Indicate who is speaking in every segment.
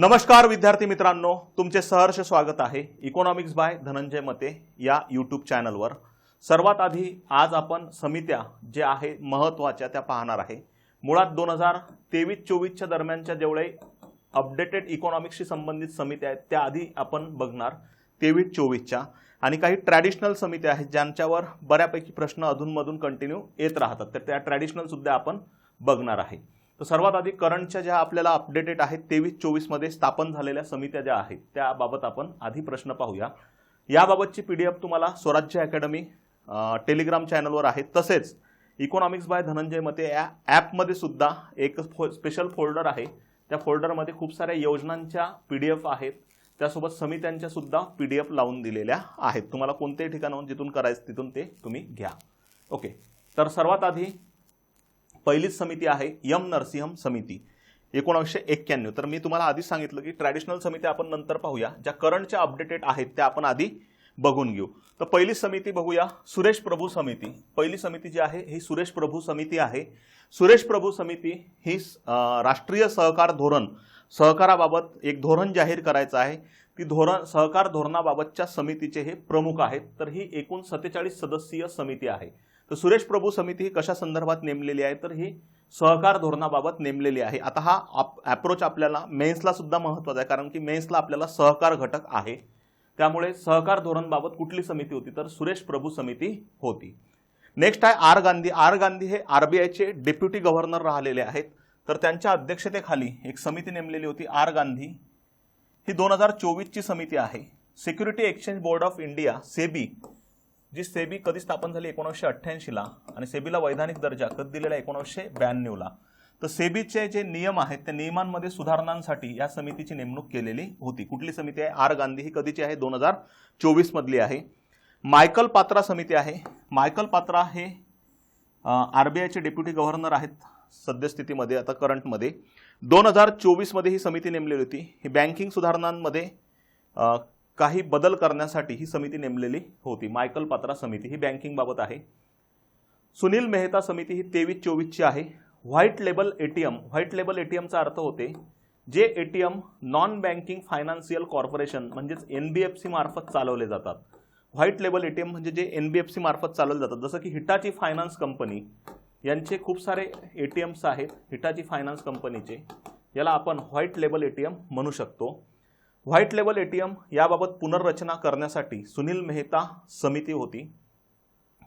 Speaker 1: नमस्कार विद्यार्थी मित्रांनो. तुमचे सहर्ष स्वागत आहे इकॉनॉमिक्स बाय धनंजय मते या यूट्यूब चॅनलवर सर्वात आधी आज आपण समित्या जे आहे महत्त्वाच्या त्या पाहणार आहे. मुळात दोन हजार तेवीस चोवीसच्या दरम्यानच्या जेवढे अपडेटेड इकॉनॉमिक्सशी संबंधित समित्या आहेत त्या आधी आपण बघणार तेवीस चोवीसच्या आणि काही ट्रॅडिशनल समित्या आहेत ज्यांच्यावर बऱ्यापैकी प्रश्न अधूनमधून कंटिन्यू येत राहतात. तर त्या ट्रॅडिशनलसुद्धा आपण बघणार आहे. तर सर्वात आधी करंटच्या ज्या आपल्याला अपडेटेड आहेत तेवीस चोवीसमध्ये स्थापन झालेल्या समित्या ज्या आहेत त्याबाबत आपण आधी प्रश्न पाहूया. याबाबतची पी डी एफ तुम्हाला स्वराज्य अकॅडमी टेलिग्राम चॅनलवर आहे. तसेच इकॉनॉमिक्स बाय धनंजय मते या ॲपमध्ये सुद्धा एक फो स्पेशल फोल्डर आहे. त्या फोल्डरमध्ये खूप साऱ्या योजनांच्या पी डी एफ आहेत. त्यासोबत समित्यांच्या सुद्धा पी डी एफ लावून दिलेल्या आहेत. तुम्हाला कोणत्याही ठिकाणाहून जिथून करायचं तिथून ते तुम्ही घ्या. ओके तर सर्वात आधी पहिलीच समिती आहे यम नरसिंहम समिती. एकोणावीसशे एक्क्याण्णव. तर मी तुम्हाला आधीच सांगितलं की ट्रॅडिशनल समिती आपण नंतर पाहूया. ज्या करंटच्या अपडेटेड आहेत त्या आपण आधी बघून घेऊ. तर पहिली समिती बघूया सुरेश प्रभू समिती. पहिली समिती जी आहे ही सुरेश प्रभू समिती आहे. सुरेश प्रभू समिती ही राष्ट्रीय सहकार धोरण सहकाराबाबत एक धोरण जाहीर करायचं आहे. ती धोरण सहकार धोरणाबाबतच्या समितीचे हे प्रमुख आहेत. तर ही एकूण सत्तेचाळीस सदस्यीय समिती आहे. तर सुरेश प्रभू समिती ही कशा संदर्भात नेमलेली आहे? तर ही सहकार धोरणाबाबत नेमलेली आहे. आता हा आप ॲप्रोच आपल्याला मेन्सला सुद्धा महत्त्वाचा आहे कारण की मेन्सला आपल्याला सहकार घटक आहे. त्यामुळे सहकार धोरणबाबत कुठली समिती होती? तर सुरेश प्रभू समिती होती. नेक्स्ट आहे आर गांधी. आर गांधी हे आरबीआयचे डेप्युटी गव्हर्नर राहिलेले आहेत. तर त्यांच्या अध्यक्षतेखाली एक समिती नेमलेली होती आर गांधी. ही दोन हजार चोवीसची समिती आहे. Security exchange board of India SEBI G SEBI कधी स्थापन झाली एकोणीसशे अठ्ठ्याऐंशीला आणि सेबीला वैधानिक दर्जा कधी दिलेला एकोणीसशे ब्याण्णवला तर सेबीचे जे नियम आहेत त्या नियमांमध्ये सुधारणांसाठी या समितीची नेमणूक केलेली होती. कुठली समिती आहे? आर गांधी ही कधीची आहे? दोन हजार चोवीसमधली आहे. मायकल पात्रा समिती आहे. मायकल पात्रा हे आर बी आयचे डेप्युटी गव्हर्नर आहेत सद्यस्थितीमध्ये आता करंटमध्ये. दोन हजार चोवीसमध्ये ही समिती नेमलेली होती. ही बँकिंग सुधारणांमध्ये काही बदल करण्यासाठी ही समिती नेमलेली होती. मायकल पात्रा समिती ही बँकिंगबाबत आहे. सुनील मेहता समिती ही तेवीस चोवीसची आहे. White label A T M white label A T एमचा अर्थ होते जे A T M non banking financial corporation म्हणजेच एन बी एफ सी मार्फत चालवले जातात. White label A T M म्हणजे जे एन बी एफ सी मार्फत चालवले जातात. जसं की हिटाची फायनान्स कंपनी यांचे खूप सारे ए टी एम्स आहेत हिटाची फायनान्स कंपनीचे. याला आपण white label A T M म्हणू शकतो. White level A T M याबाबत पुनर्रचना करण्यासाठी सुनील मेहता समिती होती.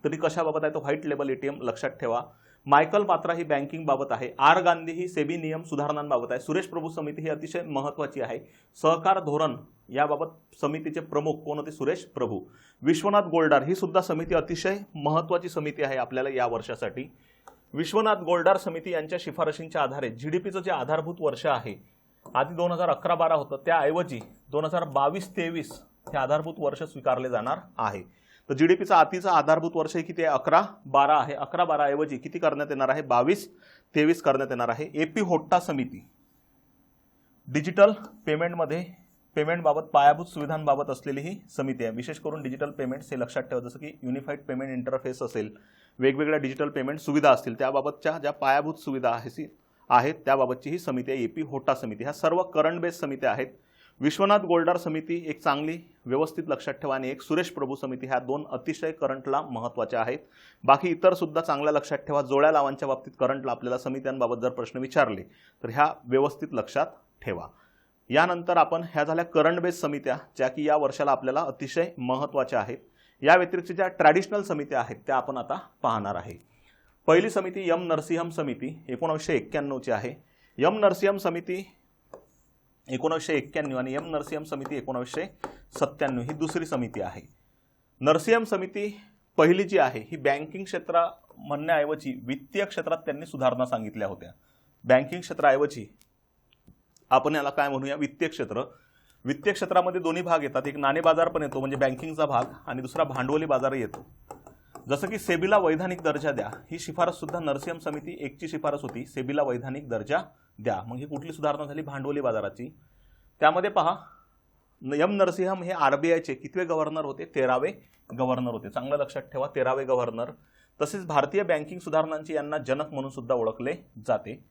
Speaker 1: तरी कशाबाबत आहे तो white level A T M लक्षात ठेवा. मायकल पात्रा ही बँकिंग बाबत आहे. आर गांधी ही सेबी नियम सुधारणांबाबत आहे. सुरेश प्रभू समिती ही अतिशय महत्त्वाची आहे. सहकार धोरण याबाबत समितीचे प्रमुख कोण होते? सुरेश प्रभू. विश्वनाथ गोल्डार ही सुद्धा समिती अतिशय महत्त्वाची समिती आहे आपल्याला या वर्षासाठी. विश्वनाथ गोल्डार समिती यांच्या शिफारशींच्या आधारे जी डी पीचं जे आधारभूत वर्ष आहे आधी दोन हजार अकरा बारा होतं त्याऐवजी दोन हजार बावीस तेवीस हे आधारभूत वर्ष स्वीकारले जाणार आहे. तर जी डी पीचा आतीचं आधारभूत वर्ष हे किती आहे? अकरा बारा आहे. अकरा बारा ऐवजी किती करण्यात येणार आहे? बावीस तेवीस करण्यात येणार आहे. ए पी होट्टा समिती. डिजिटल पेमेंटमध्ये पेमेंटबाबत पायाभूत सुविधांबाबत असलेली ही समिती आहे. विशेष करून डिजिटल पेमेंट्स हे लक्षात ठेवा. जसं की युनिफाईड पेमेंट इंटरफेस असेल वेगवेगळ्या डिजिटल पेमेंट सुविधा असतील त्याबाबतच्या ज्या पायाभूत सुविधा आहे आहेत त्याबाबतची ही समिती आहे ए पी होटा समिती. ह्या सर्व करंट बेस समित्या आहेत. विश्वनाथ गोल्डार समिती एक चांगली व्यवस्थित लक्षात ठेवा आणि एक सुरेश प्रभू समिती ह्या दोन अतिशय करंटला महत्त्वाच्या आहेत. बाकी इतर सुद्धा चांगल्या लक्षात ठेवा. जोड्या लावांच्या बाबतीत करंटला आपल्याला समित्यांबाबत जर प्रश्न विचारले तर ह्या व्यवस्थित लक्षात ठेवा. यानंतर आपण ह्या झाल्या करंट बेस समित्या ज्या की या वर्षाला आपल्याला अतिशय महत्त्वाच्या आहेत. या व्यतिरिक्त ज्या ट्रॅडिशनल समित्या आहेत त्या आपण आता पाहणार आहे. पहिली समिती यम नरसिंहम समिती एकोणीसशे एक्क्याण्णवची आहे. यम नरसिंहम समिती एकोणीसशे एक्क्याण्णव आणि यम नरसिंहम समिती एकोणीसशे सत्त्याण्णव ही दुसरी समिती आहे. नरसिंहम समिती पहिली जी आहे ही बँकिंग क्षेत्र म्हणण्याऐवजी वित्तीय क्षेत्रात त्यांनी सुधारणा सांगितल्या होत्या. बँकिंग क्षेत्राऐवजी आपण याला काय म्हणूया? वित्तीय क्षेत्र. वित्तीय क्षेत्रामध्ये दोन्ही भाग येतात. एक नाणे बाजार पण येतो म्हणजे बँकिंगचा भाग आणि दुसरा भांडवली बाजार येतो. जसं की सेबीला वैधानिक दर्जा द्या. ही शिफारस सुद्धा नरसिंहम समिती एकची शिफारस होती. सेबीला वैधानिक दर्जा द्या. मग ही कुठली सुधारणा झाली? भांडवली बाजाराची. त्यामध्ये पहा न- यम नरसिंहम हे आर बी आयचे. कितवे गव्हर्नर होते? तेरावे गव्हर्नर होते. चांगलं लक्षात ठेवा तेरावे गव्हर्नर तसेच भारतीय बँकिंग सुधारणांची यांना जनक म्हणून सुद्धा ओळखले जाते.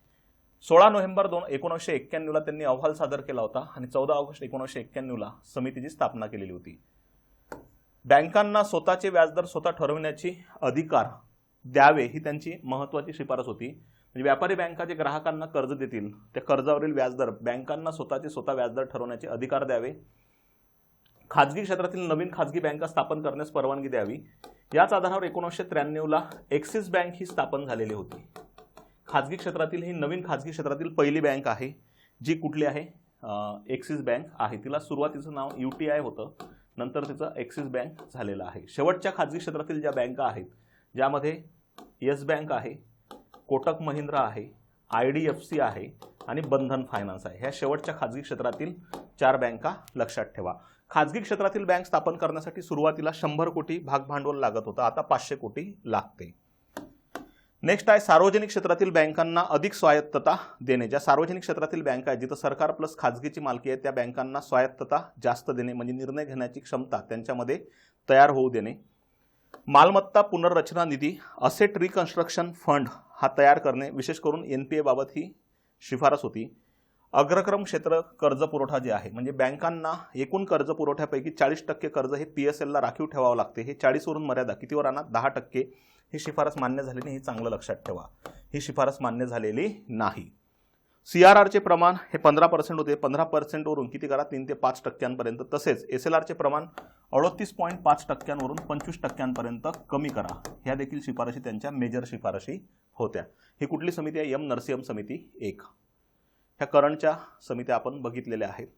Speaker 1: सोळा नोव्हेंबर दोन एकोणीसशे एक्क्याण्णवला त्यांनी अहवाल सादर केला होता आणि चौदा ऑगस्ट एकोणीसशे एक्क्याण्णवला समितीची स्थापना केलेली होती. बँकांना स्वतःचे व्याजदर स्वतः ठरवण्याची अधिकार द्यावे ही त्यांची महत्त्वाची शिफारस होती. म्हणजे व्यापारी बँका जे ग्राहकांना कर्ज देतील त्या कर्जावरील व्याजदर बँकांना स्वतःचे स्वतः व्याजदर ठरवण्याचे अधिकार द्यावे. खाजगी क्षेत्रातील नवीन खाजगी बँका स्थापन करण्यास परवानगी द्यावी. याच आधारावर एकोणीसशे त्र्याण्णवला एक्सिस बँक ही स्थापन झालेली होती. खाजगी क्षेत्रातील ही नवीन खाजगी क्षेत्रातील पहिली बँक आहे जी कुठली आहे? एक्सिस बँक आहे. तिला सुरुवातीचं नाव यू टी आय होतं. नंतर तिचं ॲक्सिस बँक झालेलं आहे. शेवटच्या खाजगी क्षेत्रातील ज्या बँका आहेत ज्यामध्ये येस बँक आहे कोटक महिंद्रा आहे आय डी एफ सी आहे आणि बंधन फायनान्स आहे. ह्या शेवटच्या खाजगी क्षेत्रातील चार बँका लक्षात ठेवा. खाजगी क्षेत्रातील बँक स्थापन करण्यासाठी सुरुवातीला शंभर कोटी भागभांडवल लागत होतं. आता पाचशे कोटी लागते. नेक्स्ट आहे सार्वजनिक क्षेत्रातील बँकांना अधिक स्वायत्तता देणे. ज्या सार्वजनिक क्षेत्रातील बँका आहेत जिथं सरकार प्लस खाजगीची मालकी आहे त्या बँकांना स्वायत्तता जास्त देणे म्हणजे निर्णय घेण्याची क्षमता त्यांच्यामध्ये तयार होऊ देणे. मालमत्ता पुनर्रचना निधी असेट रिकन्स्ट्रक्शन फंड हा तयार करणे विशेष करून एन पी एबाबत ही शिफारस होती. अग्रक्रम क्षेत्र कर्ज पुरवठा जे आहे म्हणजे बँकांना एकूण कर्ज पुरवठ्यापैकी चाळीस टक्के कर्ज हे पी एस एलला राखीव ठेवावं लागते. हे चाळीसवरून मर्यादा कितीवर आणा? दहा टक्के. ही शिफारस मान्य झाली नाही हे चांगलं लक्षात ठेवा. ही शिफारस मान्य झालेली नाही. सी आर आरचे प्रमाण हे पंधरा पर्सेंट होते. पंधरा पर्सेंटवरून किती करा? तीन ते पाच टक्क्यांपर्यंत. तसेच एस एल आरचे प्रमाण अडतीस पॉईंट पाच टक्क्यांवरून पंचवीस टक्क्यांपर्यंत कमी करा. ह्या देखील शिफारशी त्यांच्या मेजर शिफारशी होत्या. ही कुठली समिती आहे? एम नरसिंहम समिती एक. ह्या करंटच्या समित्या आपण बघितलेल्या आहेत.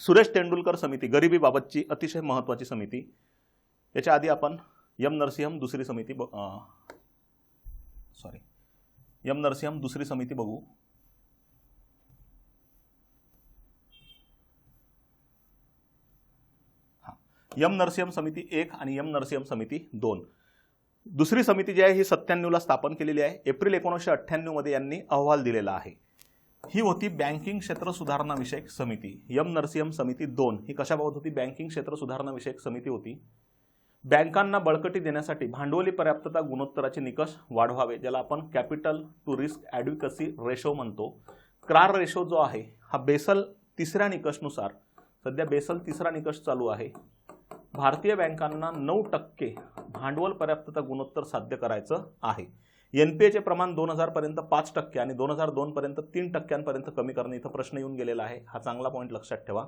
Speaker 1: सुरेश तेंडुलकर समिती गरिबीबाबतची अतिशय महत्त्वाची समिती. याच्या आधी आपण यम नरसिंहम दुसरी समिती ब सॉरी यम नरसिंहम दुसरी समिती बघू. हां. यम नरसिंहम समिती एक आणि यम नरसिंहम समिती दोन. दुसरी समिती जी आहे ही सत्त्याण्णवला स्थापन केलेली आहे. एप्रिल एकोणीसशे अठ्ठ्याण्णवमध्ये यांनी अहवाल दिलेला आहे. ही होती बँकिंग क्षेत्र सुधारणाविषयक समिती. यम नरसिंहम समिती दोन. ही कशाबाबत होती? बँकिंग क्षेत्र सुधारणा विषयक समिती होती. बँकांना बळकटी देण्यासाठी भांडवली पर्याप्तता गुणोत्तराचे निकष वाढवावे ज्याला आपण capital to risk adequacy ratio म्हणतो. क्रार रेशो जो आहे हा बेसल तिसऱ्या निकषनुसार सध्या बेसल तिसरा निकष चालू आहे. भारतीय बँकांना नऊ टक्के भांडवल पर्याप्तता गुणोत्तर साध्य करायचं आहे. एन पी एचे प्रमाण दोन हजारपर्यंत पाच टक्के आणि दोन हजार दोनपर्यंत तीन टक्क्यांपर्यंत कमी करणे इथं प्रश्न येऊन गेलेला आहे. हा चांगला पॉईंट लक्षात ठेवा.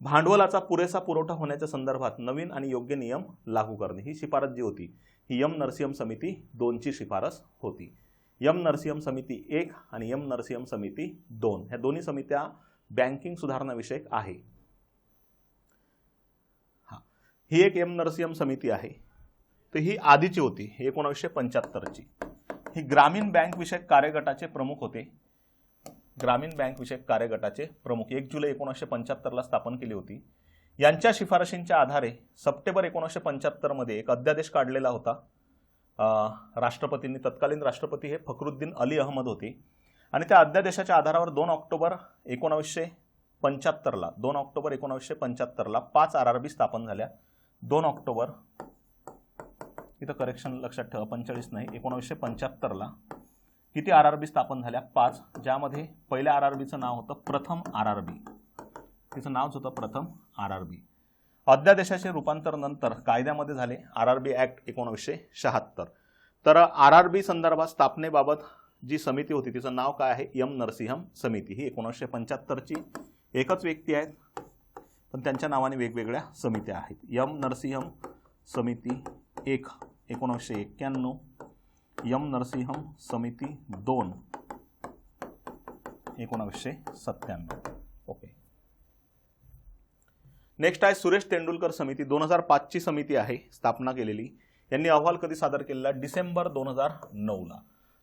Speaker 1: भांडवलाचा पुरेसा पुरवठा होण्याच्या संदर्भात नवीन आणि योग्य नियम लागू करणे ही शिफारस जी होती ही यम नरसिंहम समिती दोनची शिफारस होती. यम नरसिंहम समिती एक आणि यम नरसिंहम समिती दोन ह्या दोन्ही समित्या बँकिंग सुधारणा विषयक आहे. हा ही एक यम नरसिंहम समिती आहे. तर ही आधीची होती एकोणीसशे पंच्याहत्तरची. ही ग्रामीण बँक विषयक कार्यगटाचे प्रमुख होते. ग्रामीण बँक विषयक कार्यगटाचे प्रमुख एक जुलै एकोणीसशे पंच्याहत्तरला स्थापन केली होती. यांच्या शिफारशींच्या आधारे सप्टेंबर एकोणीसशे पंच्याहत्तरमध्ये एक अध्यादेश काढलेला होता. राष्ट्रपतींनी तत्कालीन राष्ट्रपती हे फखरुद्दीन अली अहमद होते. आणि त्या अध्यादेशाच्या आधारावर दोन ऑक्टोबर एकोणावीसशे पंच्याहत्तरला दोन ऑक्टोबर एकोणावीसशे पंच्याहत्तरला पाच आर आर बी स्थापन झाल्या. दोन ऑक्टोबर इथं करेक्शन लक्षात ठेवा पंचेचाळीस नाही एकोणावीसशे पंच्याहत्तरला किती आर आर बी स्थापन झाल्या? पाच. ज्यामध्ये पहिल्या आर आर बीचं नाव होतं प्रथम आर आर बी. तिचं नावच होतं प्रथम आर आर बी. अध्यादेशाचे रूपांतर नंतर कायद्यामध्ये झाले आर आर बी ॲक्ट एकोणावीसशे शहात्तर. तर आर आर बी संदर्भात स्थापनेबाबत जी समिती होती तिचं नाव काय आहे? यम नरसिंहम समिती. ही एकोणीसशे पंच्याहत्तरची एकच व्यक्ती आहेत. पण त्यांच्या नावाने वेगवेगळ्या समित्या आहेत. यम नरसिंहम समिती एक एकोणीसशे एक्क्याण्णव यम नरसिंहम समिती दोन. एकोणावीसशे सत्त्याण्णव. ओके नेक्स्ट आहे सुरेश तेंडुलकर समिती. दोन हजार पाचची समिती आहे स्थापना केलेली. यांनी अहवाल कधी सादर केलेला? डिसेंबर दोन हजार नऊला.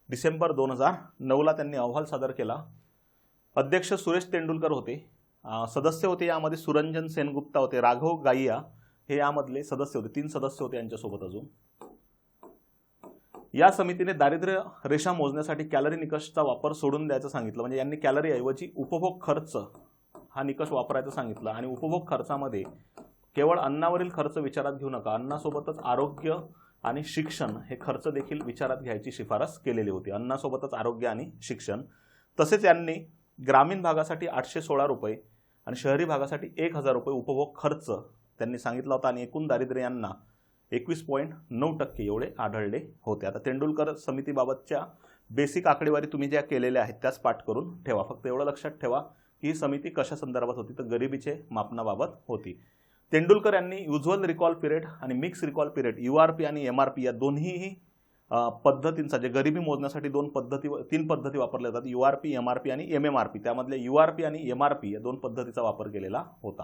Speaker 1: डिसेंबर दोन हजार नऊला त्यांनी अहवाल सादर केला. अध्यक्ष सुरेश तेंडुलकर होते. सदस्य होते यामध्ये सुरंजन सेनगुप्ता होते. राघव गाईया हे यामधले सदस्य होते. तीन सदस्य होते यांच्यासोबत अजून. या समितीने दारिद्र्य रेषा मोजण्यासाठी कॅलरी निकषचा वापर सोडून द्यायचं सांगितलं. म्हणजे यांनी कॅलरी ऐवजी उपभोग खर्च हा निकष वापरायचं सांगितलं. आणि उपभोग खर्चामध्ये केवळ अन्नावरील खर्च विचारात घेऊ नका. अन्नासोबतच आरोग्य आणि शिक्षण हे खर्च देखील विचारात घ्यायची शिफारस केलेली होती. अन्नासोबतच आरोग्य आणि शिक्षण. तसेच यांनी ग्रामीण भागासाठी आठशे सोळा रुपये आणि शहरी भागासाठी एक हजार रुपये उपभोग खर्च त्यांनी सांगितला होता. आणि एकूण दारिद्र्य यांना एकवीस पॉईंट नऊ टक्के एवढे आढळले होते. आता तेंडुलकर समितीबाबतच्या बेसिक आकडेवारी तुम्ही ज्या केलेल्या आहेत त्याच पाठ करून ठेवा. फक्त एवढं लक्षात ठेवा की ही समिती कशा संदर्भात होती तर गरिबीचे मापनाबाबत होती. तेंडुलकर यांनी युज्युअल रिकॉल पिरियड आणि mix recall period U R P आणि एम आर पी या दोन्हीही पद्धतींचा जे गरिबी मोजण्यासाठी दोन पद्धती तीन पद्धती वापरल्या जातात U R P M R P आणि एम एम आर पी त्यामधल्या यू आर पी आणि एम आर पी या दोन पद्धतीचा वापर केलेला होता.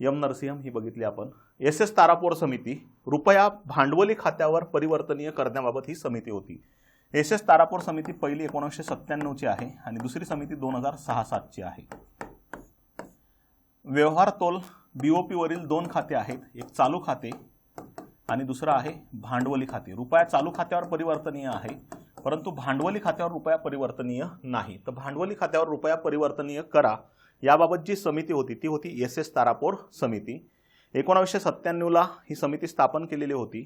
Speaker 1: यम नरसिंहम ही बघितली आपण. एस एस तारापोर समिती रुपया भांडवली खात्यावर परिवर्तनीय करण्याबाबत ही समिती होती. एस एस तारापोर समिती पहिली एकोणीसशे सत्त्याण्णवची आहे आणि दुसरी समिती दोन हजार सहा सातची आहे. व्यवहार तोल बीओपीवरील वरील दोन खाते आहेत. एक चालू खाते आणि दुसरं आहे भांडवली खाते. रुपया चालू खात्यावर परिवर्तनीय आहे परंतु भांडवली खात्यावर रुपया परिवर्तनीय नाही. तर भांडवली खात्यावर रुपया परिवर्तनीय करा. याबाबत जी समिती होती ती होती एस एस तारापोर समिती. एकोणावीसशे सत्त्याण्णवला ही समिती स्थापन केलेली होती.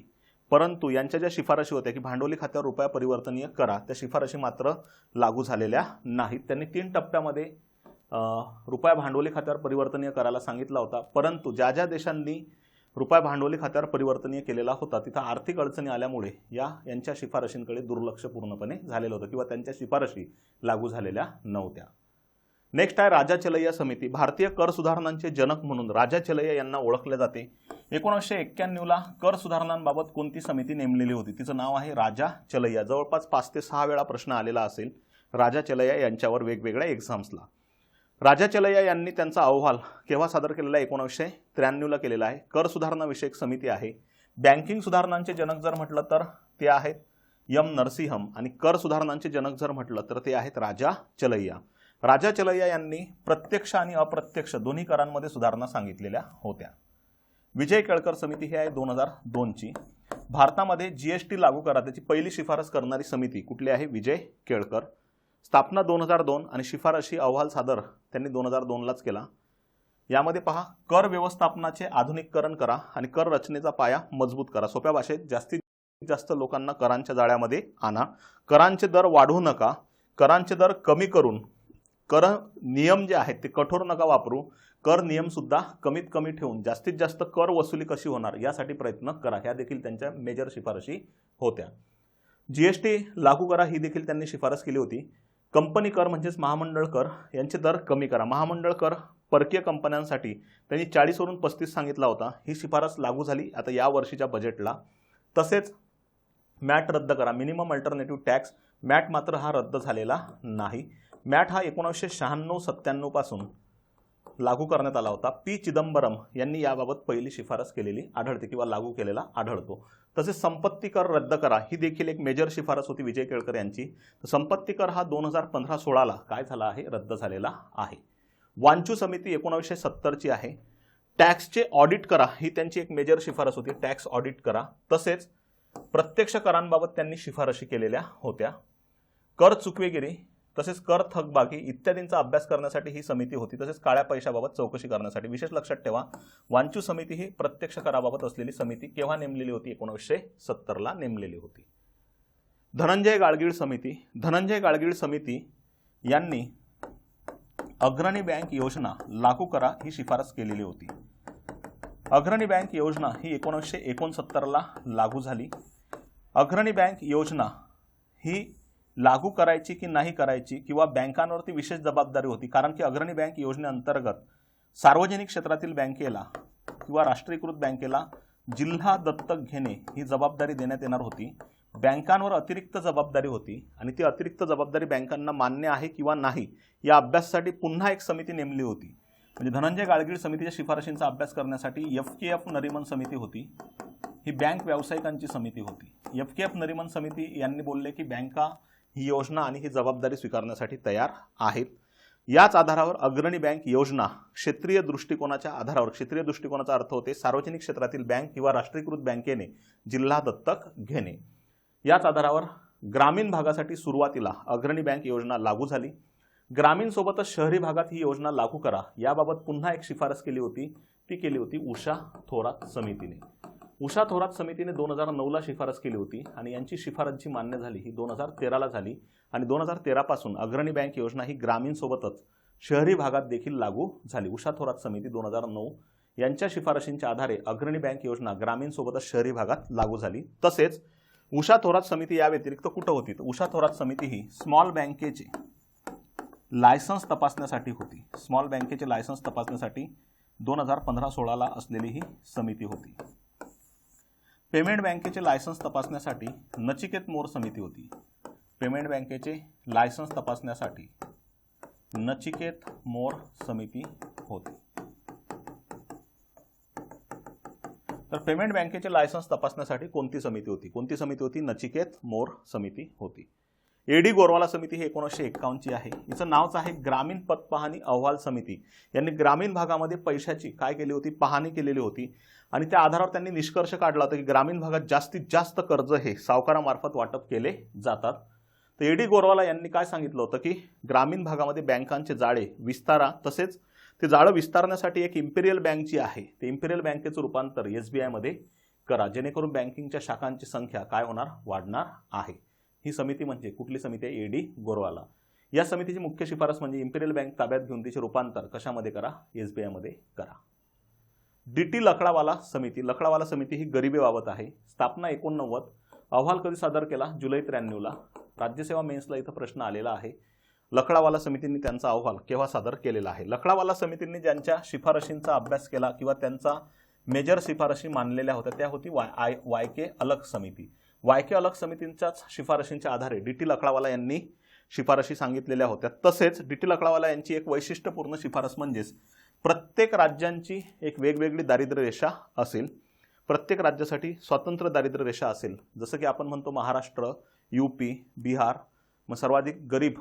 Speaker 1: परंतु यांच्या ज्या शिफारशी होत्या की भांडवली खात्यावर रुपया परिवर्तनीय करा त्या शिफारशी मात्र लागू झालेल्या नाहीत. त्यांनी तीन टप्प्यामध्ये रुपया भांडवली खात्यावर परिवर्तनीय करायला सांगितला होता. परंतु ज्या ज्या देशांनी रुपया भांडवली खात्यावर परिवर्तनीय केलेला होता तिथं आर्थिक अडचणी आल्यामुळे या यांच्या शिफारशींकडे दुर्लक्ष पूर्णपणे झालेलं होतं किंवा त्यांच्या शिफारशी लागू झालेल्या नव्हत्या. नेक्स्ट आहे राजा चलैया समिती. भारतीय कर सुधारणांचे जनक म्हणून राजा चलैया यांना ओळखले जाते. एकोणीसशे एक्क्याण्णवला कर सुधारणांबाबत कोणती समिती नेमलेली होती? तिचं नाव आहे राजा चलैया जवळपास पाच ते सहा वेळा प्रश्न आलेला असेल. राजा चलैया यांच्यावर वेगवेगळ्या एक्झाम्सला राजा चलैया यांनी त्यांचा अहवाल केव्हा सादर केलेला आहे? एकोणीसशे त्र्याण्णवला केलेला आहे. कर सुधारणा विषयक समिती आहे. बँकिंग सुधारणांचे जनक जर म्हटलं तर ते आहेत यम नरसिंहम आणि कर सुधारणांचे जनक जर म्हटलं तर ते आहेत राजा चलैया राजा चलैया यांनी प्रत्यक्ष आणि अप्रत्यक्ष दोन्ही करांमध्ये सुधारणा सांगितलेल्या होत्या. विजय केळकर समिती ही आहे दोन हजार दोनची. भारतामध्ये जी एस टी लागू करा त्याची पहिली शिफारस करणारी समिती कुठली आहे? विजय केळकर. स्थापना दोन हजार दोन आणि शिफारशी अहवाल सादर त्यांनी दोन हजार दोनलाच केला. यामध्ये पहा कर व्यवस्थापनाचे आधुनिकीकरण करा आणि कर रचनेचा पाया मजबूत करा. सोप्या भाषेत जास्तीत जास्त लोकांना करांच्या जाळ्यामध्ये आणा. करांचे दर वाढवू नका. करांचे दर कमी करून कर नियम जे आहेत ते कठोर नका वापरू. कर नियम सुद्धा कमीत कमी ठेवून जास्तीत जास्त कर वसुली कशी होणार यासाठी प्रयत्न करा. ह्या देखील त्यांच्या मेजर शिफारशी होत्या. जी एस टी लागू करा ही देखील त्यांनी शिफारस केली होती. कंपनी कर म्हणजेच महामंडळ कर यांचे दर कमी करा. महामंडळ कर परकीय कंपन्यांसाठी त्यांनी चाळीसवरून पस्तीस सांगितला होता. ही शिफारस लागू झाली. आता या वर्षीच्या बजेटला तसेच मॅट रद्द करा. मिनिमम अल्टरनेटिव्ह टॅक्स मॅट मात्र हा रद्द झालेला नाही. मॅट हा एकोणीसशे शहाण्णव सत्त्याण्णवपासून लागू करण्यात आला होता. पी चिदंबरम यांनी याबाबत पहिली शिफारस केलेली आढळते किंवा लागू केलेला आढळतो. तसेच संपत्ती कर रद्द करा ही देखील एक मेजर शिफारस होती विजय केळकर यांची. तर संपत्ती कर हा दोन हजार पंधरा सोळाला काय झाला आहे? रद्द झालेला आहे. वांचू समिती एकोणावीसशे सत्तरची आहे. टॅक्सचे ऑडिट करा ही त्यांची एक मेजर शिफारस होती. टॅक्स ऑडिट करा. तसेच प्रत्यक्ष करांबाबत त्यांनी शिफारशी केलेल्या होत्या. कर चुकवेगिरी तसेच कर थकबाकी इत्यादींचा अभ्यास करण्यासाठी ही समिती होती. तसेच काळ्या पैशाबाबत चौकशी करण्यासाठी. विशेष लक्षात ठेवा वांचू समिती ही प्रत्यक्ष कराबाबत असलेली समिती केव्हा नेमलेली होती? एकोणीसशे सत्तरला नेमलेली होती. धनंजय गाडगीळ समिती धनंजय गाडगीळ समिती यांनी अग्रणी बँक योजना लागू करा ही शिफारस केलेली होती. अग्रणी बँक योजना ही एकोणीसशे एकोणसत्तरला लागू झाली. अग्रणी बँक योजना ही लागू करायची की नाही करायची किंवा बँकांवरती विशेष जबाबदारी होती कारण की अग्रणी बँक योजनेअंतर्गत सार्वजनिक क्षेत्रातील बँकेला किंवा राष्ट्रीयकृत बँकेला जिल्हा दत्तक घेणे ही जबाबदारी देण्यात येणार होती. बँकांवर अतिरिक्त जबाबदारी होती आणि ती अतिरिक्त जबाबदारी बँकांना मान्य आहे किंवा नाही या अभ्यासासाठी पुन्हा एक समिती नेमली होती. म्हणजे धनंजय गाडगीळ समितीच्या शिफारशींचा अभ्यास करण्यासाठी एफ के एफ नरिमन समिती होती. ही बँक व्यावसायिकांची समिती होती. एफ के एफ नरिमन समिती यांनी बोलले की बँका ही योजना आणि ही जबाबदारी स्वीकारण्यासाठी तयार आहेत. याच आधारावर अग्रणी बँक योजना क्षेत्रीय दृष्टिकोनाच्या आधारावर क्षेत्रीय दृष्टिकोनाचा अर्थ होते सार्वजनिक क्षेत्रातील बँक किंवा राष्ट्रीयकृत बँकेने जिल्हा दत्तक घेणे. याच आधारावर ग्रामीण भागासाठी सुरुवातीला अग्रणी बँक योजना लागू झाली. ग्रामीण सोबतच शहरी भागात ही योजना लागू करा. याबाबत पुन्हा एक शिफारस केली होती. ती केली होती उषा थोरात समितीने. उषा थोरात समितीने दोन हजार नऊला शिफारस केली होती आणि यांची शिफारस जी मान्य झाली ही दोन हजार तेराला झाली. आणि दोन हजार तेरापासून अग्रणी बँक योजना ही ग्रामीणसोबतच शहरी भागात देखील लागू झाली. उषा थोरात समिती दोन हजार नऊ यांच्या शिफारशींच्या आधारे अग्रणी बँक योजना ग्रामीणसोबतच शहरी भागात लागू झाली. तसेच उषा थोरात समिती या व्यतिरिक्त कुठं होती? तर उषा थोरात समिती ही स्मॉल बँकेचे लायसन्स तपासण्यासाठी होती. स्मॉल बँकेचे लायसन्स तपासण्यासाठी दोन हजार पंधरा सोळाला असलेली ही समिती होती. पेमेंट बँकेचे लायसन्स तपासण्यासाठी नचिकेत मोर समिती होती. पेमेंट बँकेचे लायसन्स तपासण्यासाठी नचिकेत मोर समिती होती. तर पेमेंट बँकेचे लायसन्स तपासण्यासाठी कोणती समिती होती? कोणती समिती होती? नचिकेत मोर समिती होती. एडी गोरवाला समिती ही एकोणीसशे एक्कावन्नची आहे. हिचं नावच आहे ग्रामीण पतपाहणी अहवाल समिती. यांनी ग्रामीण भागामध्ये पैशाची काय केली होती? पाहणी केलेली होती. आणि त्या आधारावर त्यांनी निष्कर्ष काढला होता की ग्रामीण भागात जास्तीत जास्त कर्ज हे सावकारामार्फत वाटप केले जातात. तर एडी गोरवाला यांनी काय सांगितलं होतं की ग्रामीण भागामध्ये बँकांचे जाळे विस्तारा तसेच ते जाळं विस्तारण्यासाठी एक इम्पेरियल बँक जी आहे ते इम्पेरियल बँकेचं रूपांतर एस बी आयमध्ये करा जेणेकरून बँकिंगच्या शाखांची संख्या काय होणार? वाढणार आहे. ही समिती म्हणजे कुठली समिती आहे? डी गोरवाला. या समितीची मुख्य शिफारस म्हणजे इम्पेरियल बँक ताब्यात घेऊन तिचे रूपांतर कशामध्ये करा? एस बी आयमध्ये करा. डी टी लकडावाला समिती. लकडावाला समिती ही गरिबीबाबत आहे. स्थापना एकोणनव्वद. अहवाल कधी सादर केला? जुलै त्र्याण्णवला. राज्यसेवा मेन्सला इथं प्रश्न आलेला आहे. लकडावाला समितींनी त्यांचा अहवाल केव्हा सादर केलेला आहे? लकडावाला समितींनी ज्यांच्या शिफारशींचा अभ्यास केला किंवा त्यांचा मेजर शिफारशी मानलेल्या होत्या त्या होती वाय आय वाय के अलग समिती. वायके अलग समितींच्याच शिफारशींच्या आधारे डी टी लकडावाला यांनी शिफारशी सांगितलेल्या होत्या. तसेच डी टी लकडावाला यांची एक वैशिष्ट्यपूर्ण शिफारस म्हणजेच प्रत्येक राज्यांची एक वेगवेगळी दारिद्र्य रेषा असेल प्रत्येक राज्यासाठी स्वतंत्र दारिद्र्य रेषा असेल. जसं की आपण म्हणतो महाराष्ट्र यू पी बिहार मग सर्वाधिक गरीब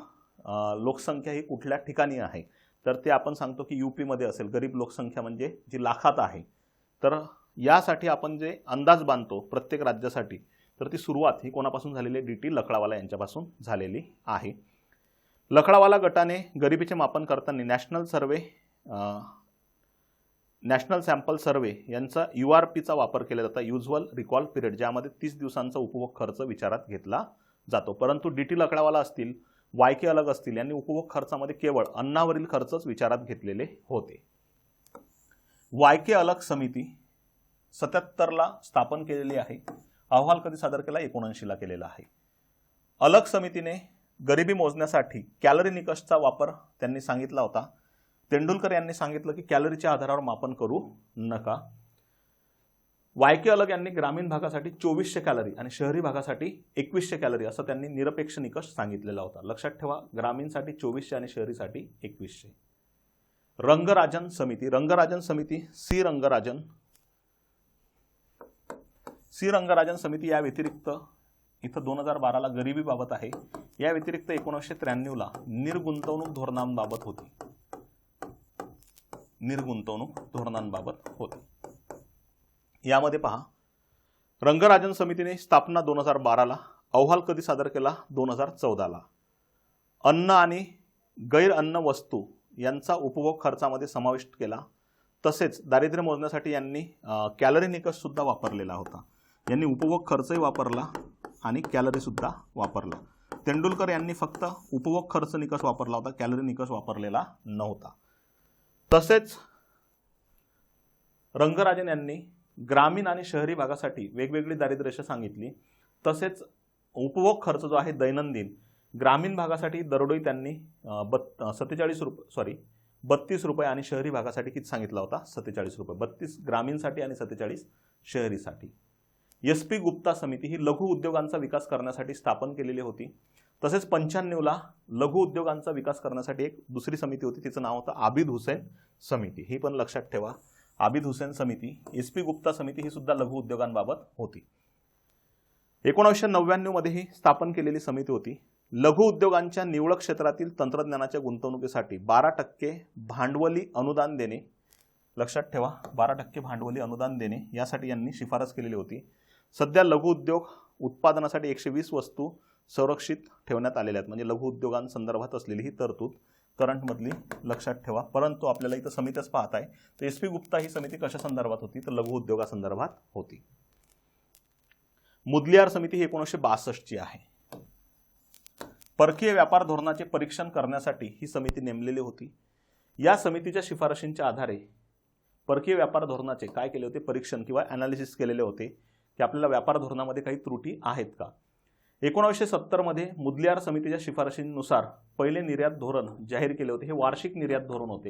Speaker 1: लोकसंख्या ही कुठल्या ठिकाणी आहे? तर ते आपण सांगतो की यू पीमध्ये असेल. गरीब लोकसंख्या म्हणजे जी लाखात आहे. तर यासाठी आपण जे अंदाज बांधतो प्रत्येक राज्यासाठी तर ती सुरुवात ही कोणापासून झालेली आहे? डी टी लकडावाला यांच्यापासून झालेली आहे. लकडावाला गटाने गरिबीचे मापन करताना national survey national sample survey यांचा यू आर पीचा वापर केला जातो युजल रिकॉल पिरियड ज्यामध्ये तीस दिवसांचा उपभोग खर्च विचारात घेतला जातो. परंतु डी टी लकडावाला असतील वाय के अलग असतील यांनी उपभोग खर्चामध्ये केवळ अन्नावरील खर्चच विचारात घेतलेले होते. वाय के अलग समिती सत्याहत्तरला स्थापन केलेली आहे. अहवाल कधी सादर केला? एकोणऐंशीला केलेला आहे. अलग समितीने गरिबी मोजण्यासाठी कॅलरी निकषचा वापर त्यांनी सांगितला होता. तेंडुलकर यांनी सांगितलं की कॅलरीच्या आधारावर मापन करू नका. वायके अलग यांनी ग्रामीण भागासाठी चोवीसशे कॅलरी आणि शहरी भागासाठी एकवीसशे कॅलरी असं त्यांनी निरपेक्ष निकष सांगितलेला होता. लक्षात ठेवा ग्रामीणसाठी चोवीसशे आणि शहरीसाठी एकवीसशे. रंगराजन समिती रंगराजन समिती सी रंगराजन सी रंगराजन समिती या व्यतिरिक्त इथं दोन हजार बाराला गरिबीबाबत आहे. या व्यतिरिक्त एकोणीसशे त्र्याण्णवला निर्गुंतवणूक धोरणांबाबत होती. निर्गुंतवणूक धोरणांबाबत होती. यामध्ये पहा रंगराजन समितीने स्थापना दोन हजार बाराला अहवाल कधी सादर केला? दोन हजार चौदाला. अन्न आणि गैर अन्न वस्तू यांचा उपभोग खर्चामध्ये समाविष्ट केला. तसेच दारिद्र्य मोजण्यासाठी यांनी कॅलरी निकषसुद्धा वापरलेला होता. यांनी उपभोग खर्चही वापरला आणि कॅलरीसुद्धा वापरला. तेंडुलकर यांनी फक्त उपभोग खर्च निकष वापरला होता कॅलरी निकष वापरलेला नव्हता. तसेच रंगराजन यांनी ग्रामीण आणि शहरी भागासाठी वेगवेगळी दारिद्र्यरेषा सांगितली. तसेच उपभोग खर्च जो आहे दैनंदिन ग्रामीण भागासाठी दरडोई त्यांनी बत् सत्तेचाळीस रुप सॉरी बत्तीस रुपये आणि शहरी भागासाठी किती सांगितला होता? सत्तेचाळीस रुपये. बत्तीस ग्रामीणसाठी आणि सत्तेचाळीस शहरीसाठी. एस पी गुप्ता समिती ही लघु उद्योगांचा विकास करण्यासाठी स्थापन केलेली होती. तसेच पंच्याण्णवला लघु उद्योगांचा विकास करण्यासाठी एक दुसरी समिती होती. तिचं नाव होतं आबिद हुसेन समिती. ही पण लक्षात ठेवा. आबिद हुसेन समिती एस पी गुप्ता समिती ही सुद्धा लघु उद्योगांबाबत होती. एकोणीसशे नव्याण्णवमध्ये ही स्थापन केलेली समिती होती. लघु उद्योगांच्या निवडक क्षेत्रातील तंत्रज्ञानाच्या गुंतवणुकीसाठी बारा टक्के भांडवली अनुदान देणे. लक्षात ठेवा बारा टक्के भांडवली अनुदान देणे यासाठी यांनी शिफारस केलेली होती. सध्या लघुउद्योग उत्पादनासाठी एकशे वीस वस्तू संरक्षित ठेवण्यात आलेल्या आहेत. म्हणजे लघुउद्योगांसंदर्भात असलेली ही तरतूद करंटमधली लक्षात ठेवा. परंतु आपल्याला इथं समितीच पाहत आहे तर एस पी गुप्ता ही समिती कशा संदर्भात होती? तर लघुउद्योगासंदर्भात होती. मुदलियार समिती ही एकोणीसशे बासष्टची आहे. परकीय व्यापार धोरणाचे परीक्षण करण्यासाठी ही समिती नेमलेली होती. या समितीच्या शिफारशींच्या आधारे परकीय व्यापार धोरणाचे काय केले होते? परीक्षण किंवा अनालिसिस केलेले होते. की आपल्याला व्यापार धोरणामध्ये काही त्रुटी आहेत का? एकोणावीसशे सत्तरमध्ये मुदलियार समितीच्या शिफारशींनुसार पहिले निर्यात धोरण जाहीर केले होते. हे वार्षिक निर्यात धोरण होते.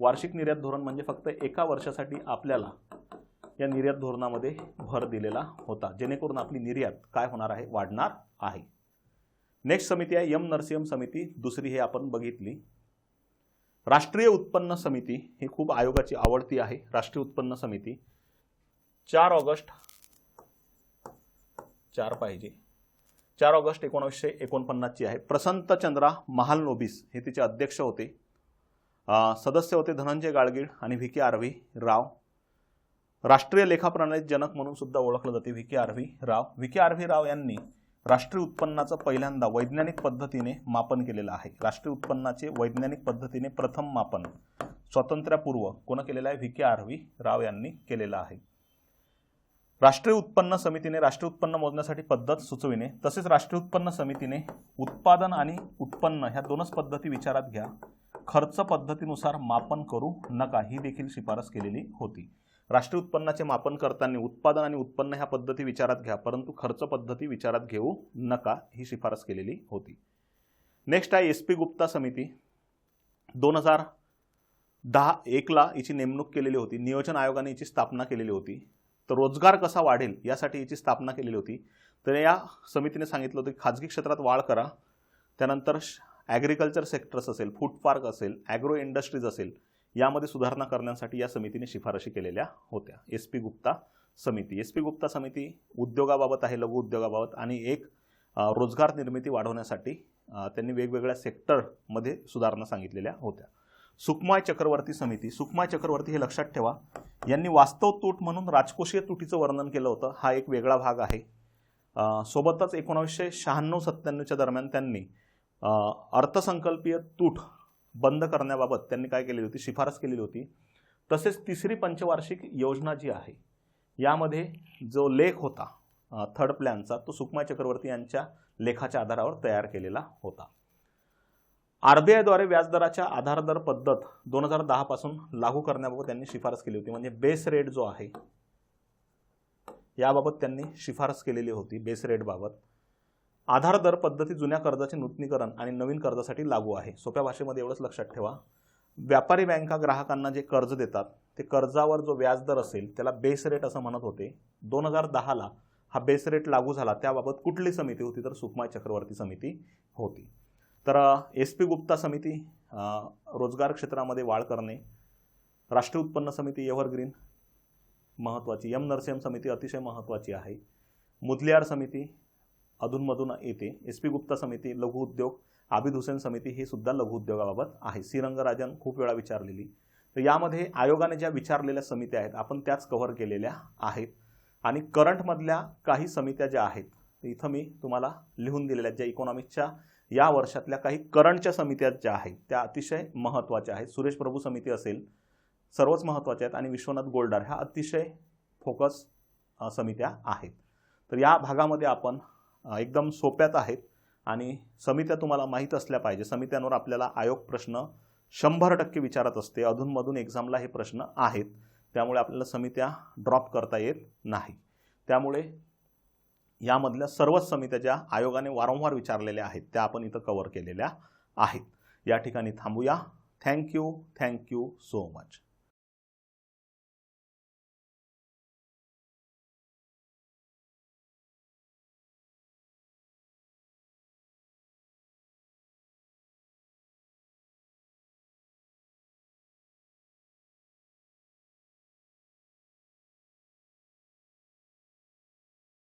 Speaker 1: वार्षिक निर्यात धोरण म्हणजे फक्त एका वर्षासाठी आपल्याला या निर्यात धोरणामध्ये भर दिलेला होता. जेणेकरून आपली निर्यात काय होणार आहे? वाढणार आहे. नेक्स्ट समिती आहे. यम नरसिंहम समिती. दुसरी हे आपण बघितली. राष्ट्रीय उत्पन्न समिती. ही खूप आयोगाची आवडती आहे. राष्ट्रीय उत्पन्न समिती. चार ऑगस्ट चार पाहिजे. चार ऑगस्ट एकोणीसशे एकोणपन्नासची आहे. प्रसंतचंद्रा महालनोबिस हे तिचे अध्यक्ष होते. सदस्य होते धनंजय गाडगीळ आणि व्ही के आरव्ही राव. राष्ट्रीय लेखा जनक म्हणून सुद्धा ओळखलं जाते V K R V Rao. V K R V Rao यांनी राष्ट्रीय उत्पन्नाचं पहिल्यांदा वैज्ञानिक पद्धतीने मापन केलेलं आहे. राष्ट्रीय उत्पन्नाचे वैज्ञानिक पद्धतीने प्रथम मापन स्वातंत्र्यापूर्व कोण केलेलं आहे? व्ही के आरव्ही राव यांनी केलेलं आहे. राष्ट्रीय उत्पन्न समितीने राष्ट्रीय उत्पन्न मोजण्यासाठी पद्धत सुचविणे तसेच राष्ट्रीय उत्पन्न समितीने उत्पादन आणि उत्पन्न ह्या दोनच पद्धती विचारात घ्या. खर्च पद्धतीनुसार मापन करू नका ही देखील शिफारस केलेली होती. राष्ट्रीय उत्पन्नाचे मापन करताना उत्पादन आणि उत्पन्न ह्या पद्धती विचारात घ्या परंतु खर्च पद्धती विचारात घेऊ नका ही शिफारस केलेली होती. नेक्स्ट आहे एस पी गुप्ता समिती. दोन हजार दहा एकला हिची नेमणूक केलेली होती. नियोजन आयोगाने हिची स्थापना केलेली होती. तर रोजगार कसा वाढेल यासाठी याची स्थापना केलेली होती. तर या समितीने सांगितलं होतं की खाजगी क्षेत्रात वाढ करा. त्यानंतर ॲग्रिकल्चर सेक्टर्स असेल फूड पार्क असेल ॲग्रो इंडस्ट्रीज असेल यामध्ये सुधारणा करण्यासाठी या समितीने शिफारशी केलेल्या होत्या. एस पी गुप्ता समिती. एस पी गुप्ता समिती उद्योगाबाबत आहे लघु उद्योगाबाबत आणि एक रोजगार निर्मिती वाढवण्यासाठी त्यांनी वेगवेगळ्या सेक्टरमध्ये सुधारणा सांगितलेल्या होत्या. सुकमाय चक्रवर्ती समिती सुकमाय चक्रवर्ती हे लक्षात ठेवा. यांनी वास्तव तूट म्हणून राजकोषीय तुटीचं वर्णन केलं होतं. हा एक वेगळा भाग आहे. सोबतच एकोणावीसशे शहाण्णव सत्त्याण्णवच्या दरम्यान त्यांनी अर्थसंकल्पीय तूट बंद करण्याबाबत त्यांनी काय केलेली होती? शिफारस केलेली होती. तसेच तिसरी पंचवार्षिक योजना जी आहे यामध्ये जो लेख होता थर्ड प्लॅनचा तो सुकमाय चक्रवर्ती यांच्या लेखाच्या आधारावर तयार केलेला होता. आर बी आयद्वारे व्याजदराच्या आधारदर पद्धत दोन हजार दहापासून लागू करण्याबाबत त्यांनी शिफारस केली होती. म्हणजे बेस रेट जो आहे याबाबत त्यांनी शिफारस केलेली होती बेस रेटबाबत आधार दर पद्धती जुन्या कर्जाचे नूतनीकरण आणि नवीन कर्जासाठी लागू आहे. सोप्या भाषेमध्ये एवढंच लक्षात ठेवा. व्यापारी बँका ग्राहकांना जे कर्ज देतात ते कर्जावर जो व्याजदर असेल त्याला बेस रेट असं म्हणत होते. दोन हजार दहाला हा बेस रेट लागू झाला. त्याबाबत कुठली समिती होती? तर सुकमाय चक्रवर्ती समिती होती. तर एस पी गुप्ता समिती रोजगार क्षेत्रामध्ये वाढ करणे राष्ट्रीय उत्पन्न समिती एव्हरग्रीन महत्त्वाची एम नरसिंह समिती अतिशय महत्त्वाची आहे. मुदलियार समिती अधूनमधून येते. एस पी गुप्ता समिती लघुउद्योग आबिद हुसेन समिती ही सुद्धा लघुउद्योगाबाबत आहे. श्रीरंगराजन खूप वेळा विचारलेली. तर यामध्ये आयोगाने ज्या विचारलेल्या समित्या आहेत आपण त्याच कव्हर केलेल्या आहेत. आणि करंटमधल्या काही समित्या ज्या आहेत इथं मी तुम्हाला लिहून दिलेल्या आहेत, ज्या इकॉनॉमिक्सच्या या वर्षातल्या काही करंटच्या समित्या ज्या आहेत त्या अतिशय महत्त्वाच्या आहेत. सुरेश प्रभू समिती असेल सर्वच महत्त्वाच्या आहेत आणि विश्वनाथ गोल्डार ह्या अतिशय फोकस समित्या आहेत. तर या भागामध्ये आपण एकदम सोप्यात आहेत आणि समित्या तुम्हाला माहीत असल्या पाहिजे. समित्यांवर आपल्याला आयोग प्रश्न शंभर टक्के विचारत असते. अधूनमधून एक्झामला हे प्रश्न आहेत. त्यामुळे आपल्याला समित्या ड्रॉप करता येत नाही. त्यामुळे यामधल्या सर्वच समित्या ज्या आयोगाने वारंवार विचारलेल्या आहेत त्या आपण इथं कव्हर केलेल्या आहेत. या ठिकाणी थांबूया. Thank you thank you so much